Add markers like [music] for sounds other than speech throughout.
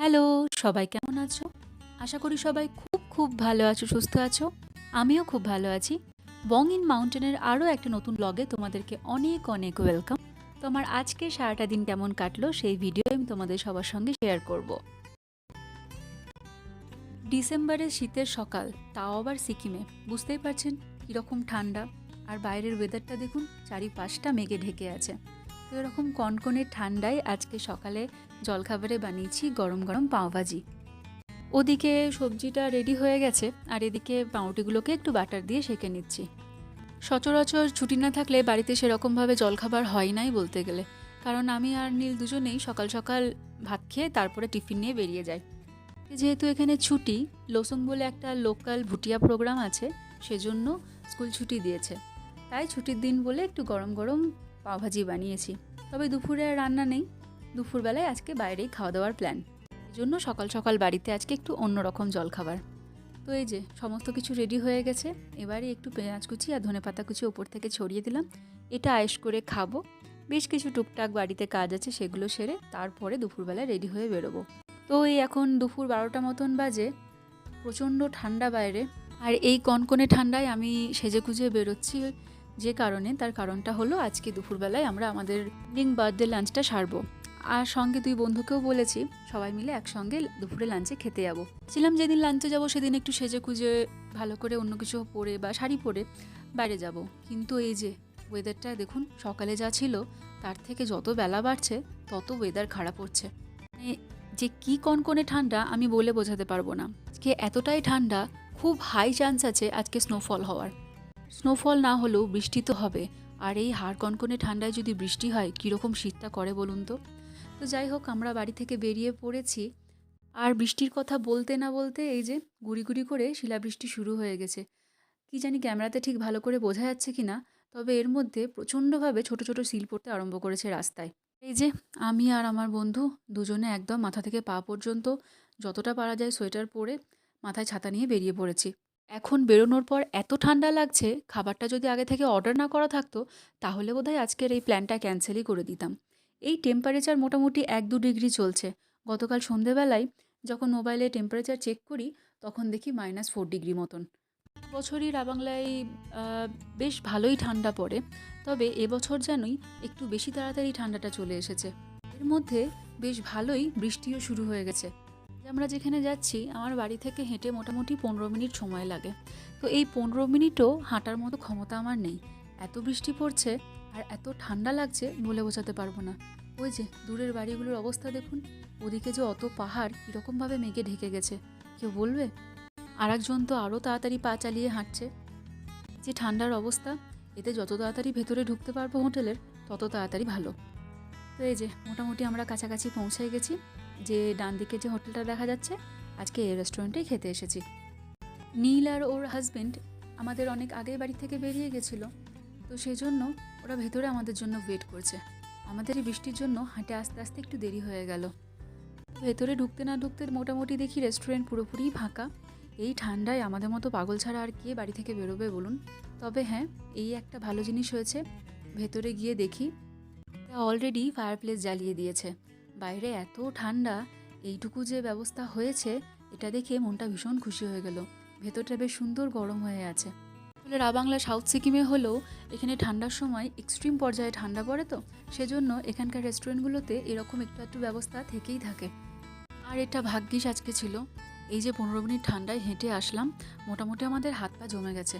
Hello, সবাই কেমন আছো? আশা করি সবাই খুব খুব ভালো আছো, সুস্থ আছো। আমিও খুব ভালো আছি। বং ইন মাউন্টেনের আরও একটা নতুন ব্লগে তোমাদেরকে অনেক অনেক ওয়েলকাম তো আমার আজকে সারাটা দিন কেমন কাটলো সেই ভিডিও আমি তোমাদের সবার সঙ্গে শেয়ার করব। ডিসেম্বরের শীতের সকাল, তাও আবার সিকিমে। বুঝতেই পারছেন, কীরকম ঠান্ডা। আর বাইরের ওয়েদারটা দেখুন, চারিপাশটা মেঘে ঢেকে আছে। তো এরকম কনকনে ঠান্ডায় আজকে সকালে জলখাবারে বানিয়েছি গরম গরম পাওভাজি। ওদিকে সবজিটা রেডি হয়ে গেছে, আর এদিকে পাউটিগুলোকে একটু বাটার দিয়ে সেঁকে নিচ্ছি। সচরাচর ছুটি না থাকলে বাড়িতে সেরকমভাবে জলখাবার হয় নাই বলতে গেলে, কারণ আমি আর নীল দুজনেই সকাল সকাল ভাত খেয়ে তারপরে টিফিন নিয়ে বেরিয়ে যাই। যেহেতু এখানে ছুটি লোসং বলে একটা লোকাল ভুটিয়া প্রোগ্রাম আছে, সেজন্য স্কুল ছুটি দিয়েছে। তাই ছুটির দিন বলে একটু গরম গরম পাওভাজি বানিয়েছি। তবে দুপুরে আর রান্না নেই। দুপুরবেলায় আজকে বাইরেই খাওয়া দাওয়ার প্ল্যান জন্য সকাল সকাল বাড়িতে আজকে একটু অন্যরকম জলখাবার। তো এই যে, সমস্ত কিছু রেডি হয়ে গেছে। এবারে একটু পেঁয়াজ কুচি আর ধনে পাতা কুচি ওপর থেকে ছড়িয়ে দিলাম। এটা আয়েস করে খাব। বেশ কিছু টুকটাক বাড়িতে কাজ আছে, সেগুলো সেরে তারপরে দুপুরবেলায় রেডি হয়ে বেরোবো। তো এই এখন দুপুর বারোটা মতন বাজে। প্রচণ্ড ঠান্ডা বাইরে। আর এই কনকনে ঠান্ডায় আমি সেজে গুজে বেরোচ্ছি। যে কারণে তার কারণটা হলো আজকে দুপুরবেলায় আমরা আমাদের ইভিনিং বার্থডে লাঞ্চটা সারবো। আর সঙ্গে দুই বন্ধুকেও বলেছি, সবাই মিলে একসঙ্গে দুপুরে লাঞ্চে খেতে যাব। ছিলাম যেদিন লাঞ্চে যাব সেদিন একটু সেজে কুজে ভালো করে অন্য কিছু পরে বা শাড়ি পরে বাইরে যাব। কিন্তু এই যে ওয়েদারটা দেখুন, সকালে যা ছিল, তার থেকে যত বেলা বাড়ছে, তত ওয়েদার খারাপ হচ্ছে। মানে যে কি কনকনে ঠান্ডা আমি বলে বোঝাতে পারব না। আজকে এতটাই ঠান্ডা, খুব হাই চান্স আছে আজকে স্নোফল হওয়ার। স্নোফল না হলেও বৃষ্টি তো হবে। আর এই হাড় কনকনে ঠান্ডায় যদি বৃষ্টি হয়, কীরকম শীতটা করে বলুন তো? তো যাই হোক, আমরা বাড়ি থেকে বেরিয়ে পড়েছি। আর বৃষ্টির কথা বলতে না বলতে এই যে গুড়ি গুড়ি করে শিলাবৃষ্টি শুরু হয়ে গেছে। কি জানি ক্যামেরাতে ঠিক ভালো করে বোঝা যাচ্ছে কি না তবে এর মধ্যে প্রচণ্ডভাবে ছোট ছোট সিল পড়তে আরম্ভ করেছে রাস্তায়। এই যে আমি আর আমার বন্ধু দুজনে একদম মাথা থেকে পা পর্যন্ত যতটা পারা যায় সোয়েটার পরে মাথায় ছাতা নিয়ে বেরিয়ে পড়েছি। এখন বেরোনোর পর এত ঠান্ডা লাগছে, খাবারটা যদি আগে থেকে অর্ডার না করা থাকতো, তাহলে বোধহয় আজকের এই প্ল্যানটা ক্যান্সেলই করে দিতাম। এই টেম্পারেচার মোটামুটি এক দু ডিগ্রি চলছে। গতকাল সন্ধেবেলায় যখন মোবাইলে টেম্পারেচার চেক করি, তখন দেখি মাইনাস ফোর ডিগ্রি মতন। বছরই রাবাংলায় বেশ ভালোই ঠান্ডা পড়ে, তবে এবছর যেনই একটু বেশি তাড়াতাড়ি ঠান্ডাটা চলে এসেছে। এর মধ্যে বেশ ভালোই বৃষ্টিও শুরু হয়ে গেছে। আমরা যেখানে যাচ্ছি, আমার বাড়ি থেকে হেঁটে মোটামুটি পনেরো মিনিট সময় লাগে। তো এই পনেরো মিনিটও হাঁটার মতো ক্ষমতা আমার নেই। এত বৃষ্টি পড়ছে আর এত ঠান্ডা লাগছে বলে বোঝাতে পারব না। ওই যে, দূরের বাড়িগুলোর অবস্থা দেখুন। ওদিকে যে অত পাহাড়, কীরকমভাবে মেঘে ঢেকে গেছে। কেউ বলবে? আর একজন তো আরও তাড়াতাড়ি পা চালিয়ে হাঁটছে। যে ঠান্ডার অবস্থা, এতে যত তাড়াতাড়ি ভেতরে ঢুকতে পারব হোটেলের, তত তাড়াতাড়ি ভালো। তো এই যে, মোটামুটি আমরা কাছাকাছি পৌঁছে গেছি। যে ডান দিকে যে হোটেলটা দেখা যাচ্ছে, আজকে এই রেস্টুরেন্টেই খেতে এসেছি। নীল আর ওর হাজবেন্ড আমাদের অনেক আগে বাড়ি থেকে বেরিয়ে গেছিল, তো সেই জন্য ওরা ভেতরে আমাদের জন্য ওয়েট করছে। আমাদের এই বৃষ্টির জন্য হাঁটে আস্তে আস্তে একটু দেরি হয়ে গেল। ভেতরে ঢুকতে না ঢুকতে মোটামুটি দেখি রেস্টুরেন্ট পুরোপুরি ফাঁকা। এই ঠান্ডায় আমাদের মতো পাগল ছাড়া আর কে বাড়ি থেকে বেরোবে বলুন? তবে হ্যাঁ এই একটা ভালো জিনিস হয়েছে। ভেতরে গিয়ে দেখি অলরেডি ফায়ার প্লেস জ্বালিয়ে দিয়েছে। বাইরে এত ঠান্ডা, এইটুকু যে ব্যবস্থা হয়েছে, এটা দেখে মনটা ভীষণ খুশি হয়ে গেল। ভেতরটা বেশ সুন্দর গরম হয়ে আছে। আসলে রাবাংলা সাউথ সিকিমে হলেও এখানে ঠান্ডার সময় এক্সট্রিম পর্যায়ে ঠান্ডা পড়ে তো, সেজন্য এখানকার রেস্টুরেন্টগুলোতে এরকম একটু একটু ব্যবস্থা থেকেই থাকে। আর এটা ভাগ্যিস আজকে ছিল। এই যে পনেরো মিনিট ঠান্ডায় হেঁটে আসলাম, মোটামুটি আমাদের হাত পা জমে গেছে।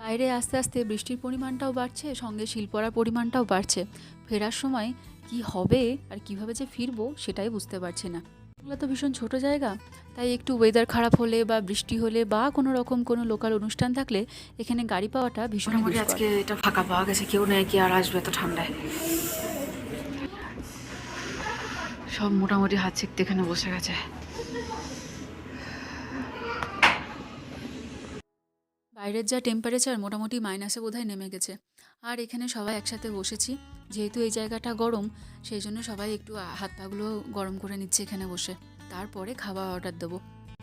বাইরে আস্তে আস্তে বৃষ্টির পরিমাণটাও বাড়ছে, সঙ্গে শিলপড়ার পরিমাণটাও বাড়ছে। ফেরার সময় কি হবে আর কীভাবে যে ফিরবো সেটাই বুঝতে পারছি না। এগুলো তো ভীষণ ছোট জায়গা তাই একটু ওয়েদার খারাপ হলে বা বৃষ্টি হলে বা কোনো রকম কোনো লোকাল অনুষ্ঠান থাকলে এখানে গাড়ি পাওয়াটা ভীষণ আজকে এটা ফাঁকা পাওয়া গেছে কেউ নেই কি আর আসবে এত ঠান্ডায়। সব মোটামুটি হাত ছিকতে এখানে বসে গেছে। বাইরের যা টেম্পারেচার মোটামুটি মাইনাসে বোধহয় নেমে গেছে। আর এখানে সবাই একসাথে বসেছি। যেহেতু এই জায়গাটা গরম, সেই জন্য সবাই একটু হাত পাগুলো গরম করে নিচ্ছে এখানে বসে। তারপরে খাবার অর্ডার দেবো।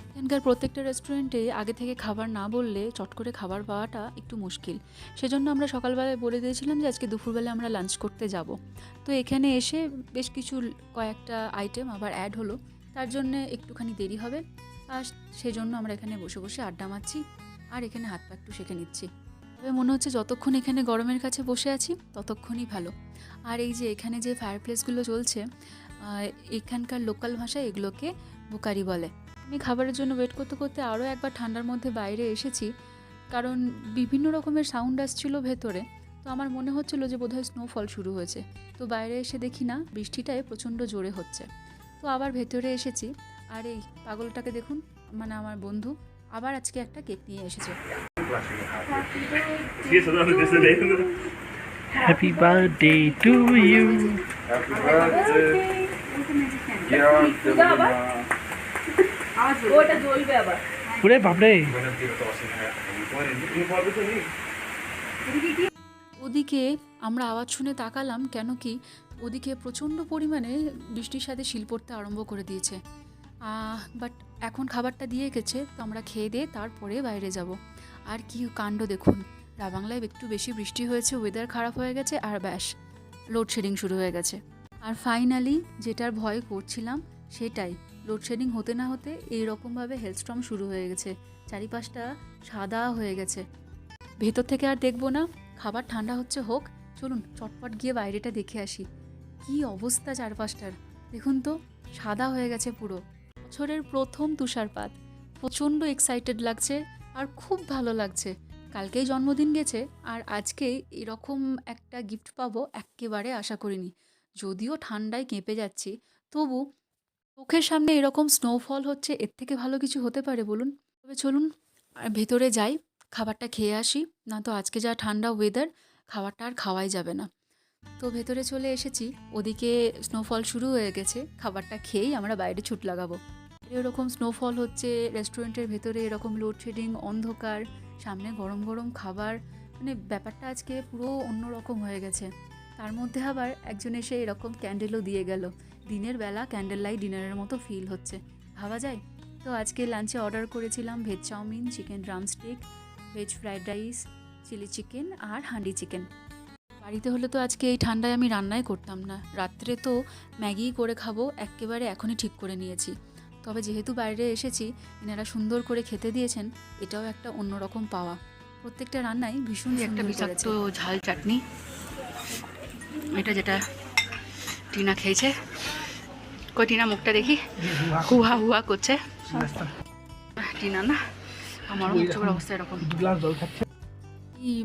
এখানকার প্রত্যেকটা রেস্টুরেন্টে আগে থেকে খাবার না বললে চট করে খাবার পাওয়াটা একটু মুশকিল। সেজন্য আমরা সকালবেলায় বলে দিয়েছিলাম যে আজকে দুপুরবেলা আমরা লাঞ্চ করতে যাব। তো এখানে এসে বেশ কিছু কয়েকটা আইটেম আবার অ্যাড হলো। তার জন্য একটুখানি দেরি হবে। আর সেজন্য আমরা এখানে বসে বসে আড্ডা মারছি। আর এখানে হাত পা একটু সেঁকে নিচ্ছি। তবে মনে হচ্ছে যতক্ষণ এখানে গরমের কাছে বসে আছি, ততক্ষণই ভালো। আর এই যে এখানে যে ফায়ার প্লেসগুলো চলছে এখানকার লোকাল ভাষায় এগুলোকে বুকারি বলে। আমি খাবারের জন্য ওয়েট করতে করতে আরও একবার ঠান্ডার মধ্যে বাইরে এসেছি, কারণ বিভিন্ন রকমের সাউন্ড আসছিল ভেতরে। তো আমার মনে হচ্ছিল যে বোধহয় স্নোফল শুরু হয়েছে। তো বাইরে এসে দেখি না, বৃষ্টিটায় প্রচণ্ড জোরে হচ্ছে। তো আবার ভেতরে এসেছি। আর এই পাগলটাকে দেখুন মানে আমার বন্ধু, আবার আজকে একটা কেক নিয়ে এসেছে। Happy birthday to you. Happy birthday. ওরে বাপরে ওদিকে আমরা আওয়াজ শুনে তাকালাম কেন কি ওদিকে প্রচণ্ড পরিমাণে বৃষ্টির সাথে শিল পড়তে আরম্ভ করে দিয়েছে। বাট এখন খাবারটা দিয়ে গেছে তো আমরা খেয়ে দিয়ে তারপরে বাইরে যাব। আর কি কাণ্ড দেখুন। রাবাংলায় একটু বেশি বৃষ্টি হয়েছে ওয়েদার খারাপ হয়ে গেছে, আর ব্যাস লোডশেডিং শুরু হয়ে গেছে। আর ফাইনালি যেটার ভয় করছিলাম সেটাই লোডশেডিং হতে না হতে এইরকমভাবে হেলস্ট্রম শুরু হয়ে গেছে। চারিপাশটা সাদা হয়ে গেছে। ভেতর থেকে আর দেখব না, খাবার ঠান্ডা হচ্ছে হোক, চলুন চটপট গিয়ে বাইরেটা দেখে আসি। কি অবস্থা চারপাশটার? দেখুন তো, সাদা হয়ে গেছে পুরো। বছরের প্রথম তুষারপাত। প্রচণ্ড এক্সাইটেড লাগছে আর খুব ভালো লাগছে। কালকেই জন্মদিন গেছে, আর আজকে এরকম একটা গিফট পাবো একেবারে আশা করিনি। যদিও ঠান্ডায় কেঁপে যাচ্ছি, তবু চোখের সামনে এরকম স্নোফল হচ্ছে, এর থেকে ভালো কিছু হতে পারে বলুন? তবে চলুন, আর ভেতরে যাই, খাবারটা খেয়ে আসি, না তো আজকে যা ঠান্ডা ওয়েদার খাবারটা আর খাওয়াই যাবে না। তো ভেতরে চলে এসেছি, ওদিকে স্নোফল শুরু হয়ে গেছে, খাবারটা খেয়েই আমরা বাইরে ছুট লাগাবো। এরকম স্নোফল হচ্ছে রেস্টুরেন্টের ভেতরে এরকম লোডশেডিং অন্ধকার, সামনে গরম গরম খাবার মানে ব্যাপারটা আজকে পুরো অন্যরকম হয়ে গেছে। তার মধ্যে আবার একজন এসে এরকম ক্যান্ডেলও দিয়ে গেল। দিনের বেলা ক্যান্ডেল লাইট ডিনারের মতো ফিল হচ্ছে। ভাবা যায়? তো আজকে লাঞ্চে অর্ডার করেছিলাম veg chowmein chicken drumstick veg fried rice chilli chicken আর হান্ডি চিকেন বাড়িতে হলে তো আজকে এই ঠান্ডায় আমি রান্নাই করতাম না। রাত্রে তো ম্যাগি করে খাব, একেবারে এখনই ঠিক করে নিয়েছি। তবে যেহেতু বাইরে এসেছি এনারা সুন্দর করে খেতে দিয়েছেন এটাও একটা অন্যরকম পাওয়া। প্রত্যেকটা রান্নাই ভীষণ একটা বিষাক্ত ঝাল চাটনি। এটা যেটা টিনা খেয়েছে। কই টিনা মুখটা দেখি? হুহা হুহা করছে। টিনা না? আমারও মুখ চোখের অবস্থা এরকম। এই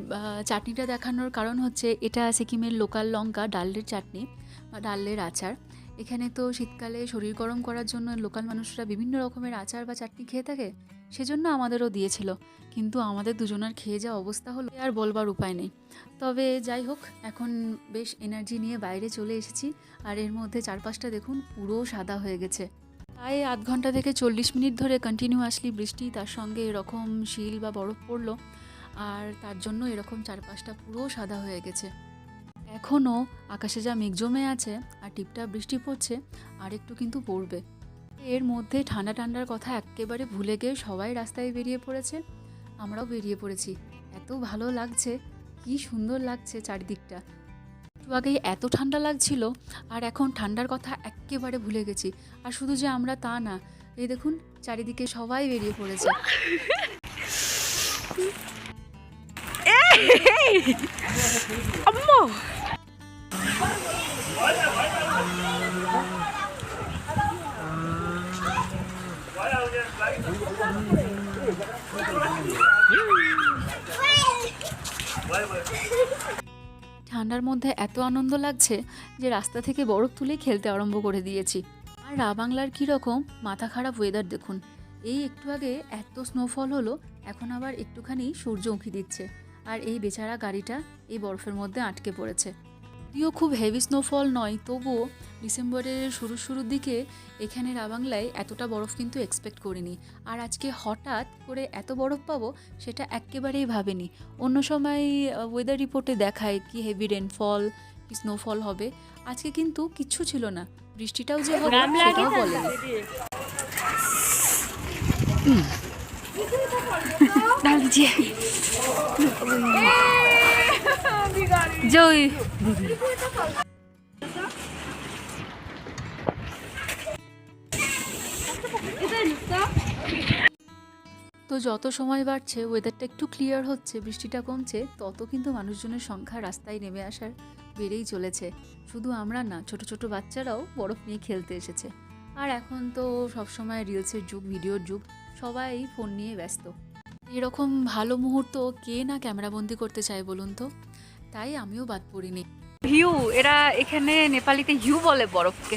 চাটনিটা দেখানোর কারণ হচ্ছে এটা সিকিমের লোকাল লঙ্কা ডালের চাটনি বা ডালের আচার। এখানে তো শীতকালে শরীর গরম করার জন্য লোকাল মানুষরা বিভিন্ন রকমের আচার বা চাটনি খেয়ে থাকে, সেজন্য আমাদেরও দিয়েছিল। কিন্তু আমাদের দুজনের খেয়ে যা অবস্থা হলো আর বলবার উপায় নেই। তবে যাই হোক, এখন বেশ এনার্জি নিয়ে বাইরে চলে এসেছি, আর এর মধ্যে চারপাশটা দেখুন পুরো সাদা হয়ে গেছে। প্রায় আধ ঘণ্টা থেকে চল্লিশ মিনিট ধরে কন্টিনিউয়াসলি বৃষ্টি, তার সঙ্গে এরকম শিল বা বরফ পড়ল, আর তার জন্য এরকম চারপাশটা পুরো সাদা হয়ে গেছে। এখনও আকাশে যা মেঘ জমে আছে আর টিপটাপ বৃষ্টি পড়ছে, আর একটু কিন্তু পড়বে। এর মধ্যে ঠান্ডা ঠান্ডার কথা একেবারে ভুলে গিয়ে সবাই রাস্তায় বেরিয়ে পড়েছে, আমরাও বেরিয়ে পড়েছি। এত ভালো লাগছে, কি সুন্দর লাগছে চারিদিকটা। একটু আগেই এত ঠান্ডা লাগছিল, আর এখন ঠান্ডার কথা একেবারে ভুলে গেছি। আর শুধু যে আমরা তা না, এই দেখুন, চারিদিকে সবাই বেরিয়ে পড়েছে। ঠান্ডার মধ্যে এত আনন্দ লাগছে যে রাস্তা থেকে বরফ তুলে খেলতে আরম্ভ করে দিয়েছি। আর রাবাংলার কীরকম মাথা খারাপ ওয়েদার দেখুন। এই একটু আগে এত স্নোফল হলো, এখন আবার একটুখানি সূর্য উঁকি দিচ্ছে। আর এই বেচারা গাড়িটা এই বরফের মধ্যে আটকে পড়েছে। যদিও খুব হেভি স্নোফল নয়, তবুও ডিসেম্বরের শুরু শুরুর দিকে এখানে রাবাংলায় এতটা বরফ কিন্তু এক্সপেক্ট করিনি। আর আজকে হঠাৎ করে এত বরফ পাবো সেটা একেবারেই ভাবেনি। অন্য সময় ওয়েদার রিপোর্টে দেখায় কি হেভি রেনফল কি স্নোফল হবে। আজকে কিন্তু কিচ্ছু ছিল না। বৃষ্টিটাও যে হবে সেটাও দিজিয়ে [laughs] জয়। তো যত সময় বাড়ছে ওয়েদারটা একটু ক্লিয়ার হচ্ছে, বৃষ্টিটা কমছে, তত কিন্তু মানুষজনের সংখ্যা রাস্তায় নেমে আসার বেড়েই চলেছে। শুধু আমরা না, ছোট ছোট বাচ্চারাও বরফ নিয়ে খেলতে এসেছে। আর এখন তো সবসময় রিলসের যুগ ভিডিওর যুগ, সবাই ফোন নিয়ে ব্যস্ত। এরকম ভালো মুহূর্ত কে না ক্যামেরাবন্দি করতে চায় বলুন তো? তাই আমিও বাদ পড়িনি। হিউ, এরা এখানে নেপালিতে হিউ বলে বরফকে।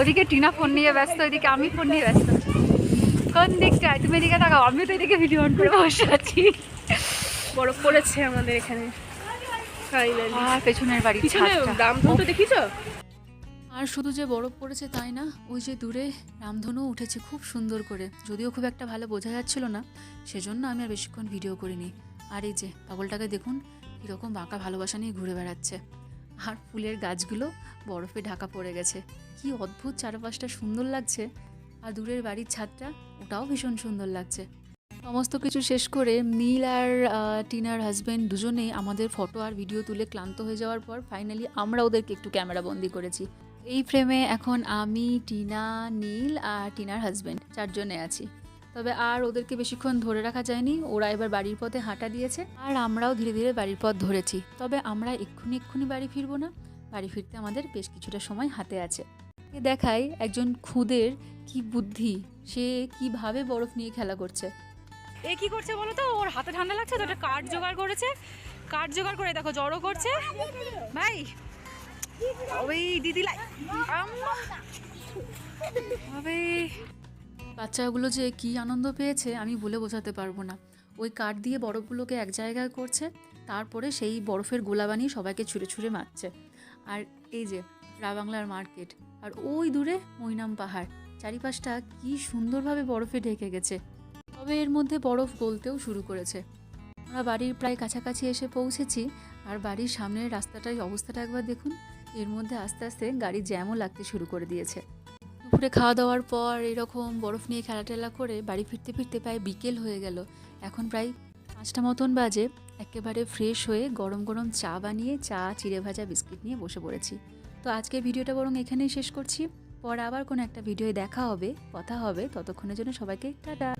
ওদিকে টিনা ফোন নিয়ে ব্যস্ত ওইদিকে আমি ফোন নিয়ে ব্যস্ত। কোন তুমি এদিকে তাকাও আমিও তো এদিকে ভিডিও অন করে বসে আছি। বরফ পড়েছে আমাদের এখানে। আর পেছনের বাড়ি রামধনটা দেখিছ আর শুধু যে বরফ পড়েছে তাই না ওই যে দূরে রামধনু উঠেছে খুব সুন্দর করে। যদিও খুব একটা ভালো বোঝা যাচ্ছিল না সেজন্য আমি আর বেশিক্ষণ ভিডিও করিনি। আর এই যে পাগলটাকে দেখুন কীরকম বাঁকা ভালোবাসা নিয়ে ঘুরে বেড়াচ্ছে। আর ফুলের গাছগুলো বরফে ঢাকা পড়ে গেছে। কি অদ্ভুত চারপাশটা সুন্দর লাগছে। আর দূরের বাড়ির ছাদটা, ওটাও ভীষণ সুন্দর লাগছে। সমস্ত কিছু শেষ করে নীল আর টিনার হাজব্যান্ড দুজনেই আমাদের ফটো আর ভিডিও তুলে ক্লান্ত হয়ে যাওয়ার পর ফাইনালি আমরা ওদেরকে একটু ক্যামেরা বন্দি করেছি। এই ফ্রেমে এখন আমি, টিনা, নীল আর টিনার হাজব্যান্ড চারজনে আছি। তবে আর ওদেরকে বেশিক্ষণ ধরে রাখা যায়নি, ওরা এবার বাড়ির পথে হাঁটা দিয়েছে আর আমরাও ধীরে ধীরে বাড়ির পথ ধরেছি। তবে আমরা এক্ষুনি এক্ষুনি বাড়ি ফিরবো না, বাড়ি ফিরতে আমাদের বেশ কিছুটা সময় হাতে আছে। দেখায় একজন খুদের কি বুদ্ধি? সে কীভাবে বরফ নিয়ে খেলা করছে? এ কি করছে বলো তো? ওর হাতে ঠান্ডা লাগছে তো? একটা কাঠ জোগাড় করেছে। কাঠ জোগাড় করে দেখো জড়ো করছে। ভাই ওই দিদি লাই বাচ্চাগুলো যে কি আনন্দ পেয়েছে আমি বলে বোঝাতে পারব না। ওই কাঠ দিয়ে বরফগুলোকে এক জায়গায় করছে তারপরে সেই বরফের গোলা বানিয়ে সবাইকে ছুঁড়ে ছুঁড়ে মারছে। আর এই যে রাবাংলার মার্কেট। আর ওই দূরে মৈনাম পাহাড়। চারিপাশটা কি সুন্দরভাবে বরফে ঢেকে গেছে। তবে এর মধ্যে বরফ গলতেও শুরু করেছে। আমরা বাড়ির প্রায় কাছাকাছি এসে পৌঁছেছি, আর বাড়ির সামনের রাস্তাটার অবস্থাটা একবার দেখুন। এর মধ্যে আস্তে আস্তে গাড়ি জ্যামও লাগতে শুরু করে দিয়েছে। দুপুরে খাওয়া দাওয়ার পর এরকম বরফ নিয়ে খেলা টেলা করে বাড়ি ফিরতে ফিরতে প্রায় বিকেল হয়ে গেল। এখন প্রায় পাঁচটা মতন বাজে। একেবারে ফ্রেশ হয়ে গরম গরম চা বানিয়ে চা, চিড়ে ভাজা, বিস্কিট নিয়ে বসে পড়েছি। তো আজকের ভিডিওটা বরং এখানেই শেষ করছি। পর আবার কোনো একটা ভিডিওয়ে দেখা হবে, কথা হবে। ততক্ষণের জন্য সবাইকে টাটা।